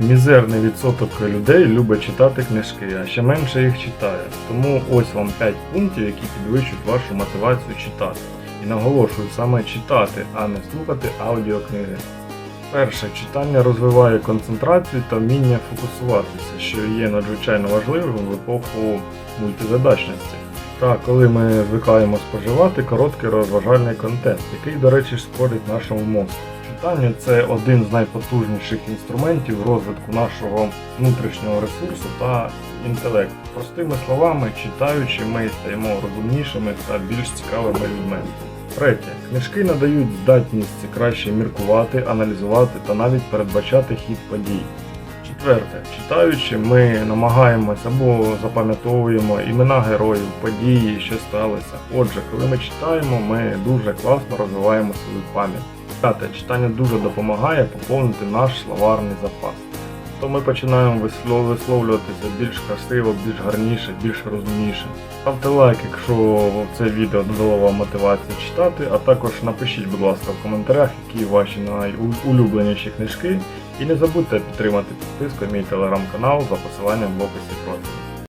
Мізерний відсоток людей любить читати книжки, а ще менше їх читає. Тому ось вам 5 пунктів, які підвищують вашу мотивацію читати. І наголошую саме читати, а не слухати аудіокниги. Перше, читання розвиває концентрацію та вміння фокусуватися, що є надзвичайно важливим в епоху мультизадачності. Та коли ми звикаємо споживати короткий розважальний контент, який, до речі, шкодить нашому мозку. Читання це один з найпотужніших інструментів розвитку нашого внутрішнього ресурсу та інтелекту. Простими словами, читаючи, ми стаємо розумнішими та більш цікавими людьми. Третє. Книжки надають здатність краще міркувати, аналізувати та навіть передбачати хід подій. Четверте. Читаючи, ми намагаємось або запам'ятовуємо імена героїв, події, що сталися. Отже, коли ми читаємо, ми дуже класно розвиваємо свою пам'ять. П'яте. Читання дуже допомагає поповнити наш словарний запас. То ми починаємо висловлюватися більш красиво, більш гарніше, більш розумніше. Ставте лайк, якщо це відео додало вам мотивацію читати, а також напишіть, будь ласка, в коментарях, які ваші найулюбленіші книжки. І не забудьте підтримати підписку мій телеграм-канал за посиланням в описі профілю.